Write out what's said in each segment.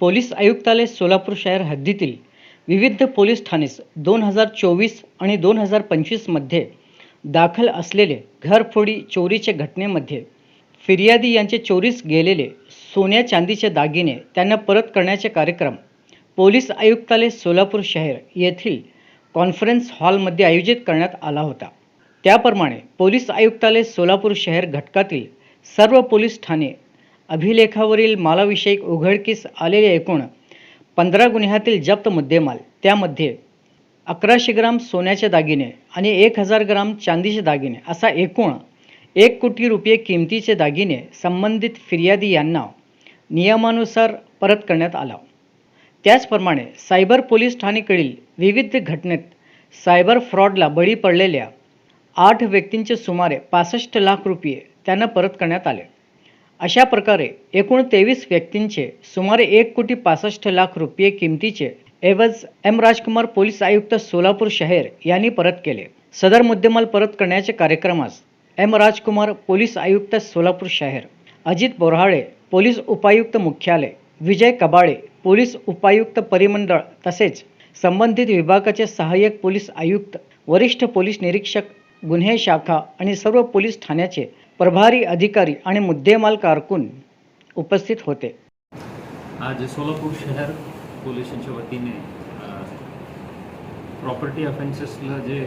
Police आयुक्तालय सोलापूर शहर हद्दीतील विविध पोलीस ठाणेस दोन हजार चोवीस आणि दोन हजार पंचवीसमध्ये दाखल असलेले घरफोडी चोरीच्या घटनेमध्ये फिर्यादी यांचे चोरीस गेलेले सोन्या चांदीचे दागिने त्यांना परत करण्याचे कार्यक्रम पोलीस आयुक्तालय सोलापूर शहर येथील कॉन्फरन्स हॉलमध्ये आयोजित करण्यात आला होता. त्याप्रमाणे पोलीस आयुक्तालय सोलापूर शहर घटकातील सर्व पोलीस ठाणे अभिलेखावरील मालाविषयक उघडकीस आलेले एकूण पंधरा गुन्ह्यातील जप्त मुद्देमाल. त्यामध्ये अकराशे ग्राम सोन्याचे दागिने आणि एक हजार ग्राम चांदीचे दागिने असा एकूण एक कोटी रुपये किमतीचे दागिने संबंधित फिर्यादी यांना नियमानुसार परत करण्यात आला. त्याचप्रमाणे सायबर पोलीस ठाणेकडील विविध घटनेत सायबर फ्रॉडला बळी पडलेल्या आठ व्यक्तींचे सुमारे पासष्ट लाख रुपये त्यांना परत करण्यात आले. अशा प्रकारे एकूण तेवीस व्यक्तींचे सुमारे एक कोटी पासष्ट लाख रुपये किमतीचे एवज एम राजकुमार पोलीस आयुक्त सोलापूर शहर यांनी परत केले. सदर मुद्देमाल परत करण्याच्या कार्यक्रमास एम राजकुमार पोलीस आयुक्त सोलापूर शहर अजित बोराळे पोलीस उपायुक्त मुख्यालय विजय कबाळे पोलीस उपायुक्त परिमंडळ तसेच संबंधित विभागाचे सहाय्यक पोलीस आयुक्त वरिष्ठ पोलीस निरीक्षक गुन्हे शाखा आणि सर्व पोलीस ठाण्याचे प्रभारी अधिकारी आणि मुद्देमाल कारकून उपस्थित होते. आज सोलापूर शहर पोलिसांच्या वतीने प्रॉपर्टी ऑफेन्सेसला जे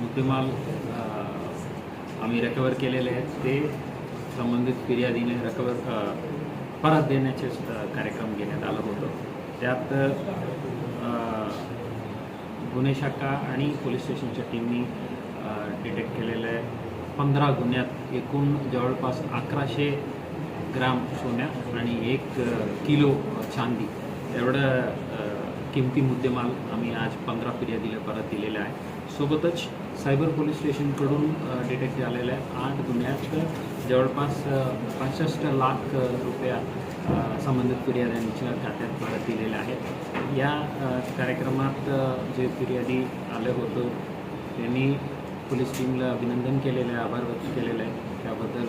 मुद्देमाल आम्ही रिकवर केलेले आहेत ते संबंधित फिर्यादीने रिकवर परत देण्याचे कार्यक्रम घेण्यात आलं होतं. त्यात गुन्हे शाखा आणि पोलीस स्टेशनच्या टीमनी डिटेक्ट केलेलं आहे. पंधरा गुन्ह्यात एकूण जवळपास अकराशे ग्राम सोन्या आणि एक किलो चांदी. एवढं किमती मुद्देमाल आम्ही आज पंधरा फिर्यादीला परत दिलेला आहे. सोबतच सायबर पोलीस स्टेशनकडून डिटेक्ट झालेल्या आठ गुन्ह्यात जवळपास पासष्ट लाख रुपया संबंधित फिर्याद्यांच्या खात्यात परत दिलेल्या आहेत. या कार्यक्रमात जे फिर्यादी आलं होतं त्यांनी पोलीस टीमला अभिनंदन केलेलं आहे आभार व्यक्त केलेला आहे. त्याबद्दल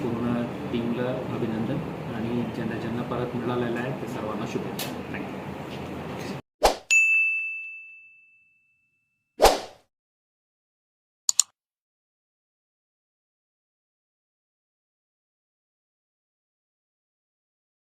पूर्ण टीमला अभिनंदन आणि ज्यांना ज्यांना परत मिळालेलं आहे ते सर्वांना शुभेच्छा. थँक्यू